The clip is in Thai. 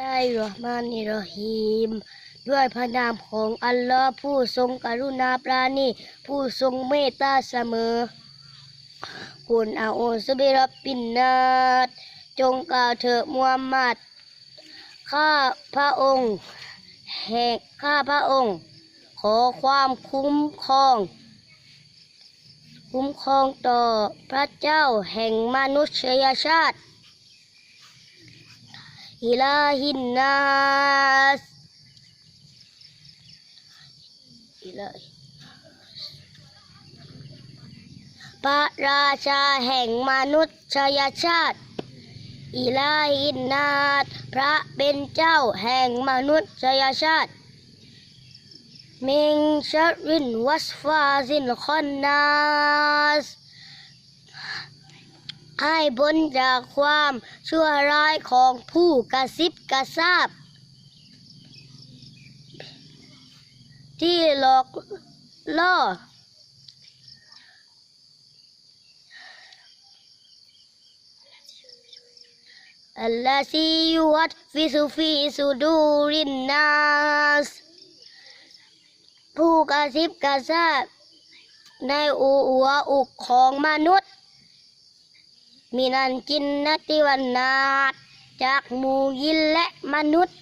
ลายรอห์มานิรเราะฮีม ด้วยพระนามของอัลลอฮ์ผู้ทรงกรุณาปราณีผู้ทรงเมตตาเสมอคุณอาโอซุบิรับปินนาตจงกล่าวเถิดมูฮัมหมัดข้าพระองค์แห่งข้าพระองค์ ขอความคุ้มครอง คุ้มครองต่อพระเจ้าแห่งมนุษยชาติ อิลาฮินนัสอิลาพระราชาแห่งมนุษยชาติ อิลาฮินนาสพระเป็นเจ้าแห่งมนุษยชาติ มิงชรินวัสฟาซินคอนนาส ให้พ้นจากความชั่วร้ายของผู้กระซิบกระซาบ ที่หลอกล่ออัลลาซียุวัดฟิสุฟีสุดูรินนัสผู้กระซิบกระซาบในอูหัวอุกของมนุษย์ มินันจินนติวันนาจากหมูยินและมนุษย์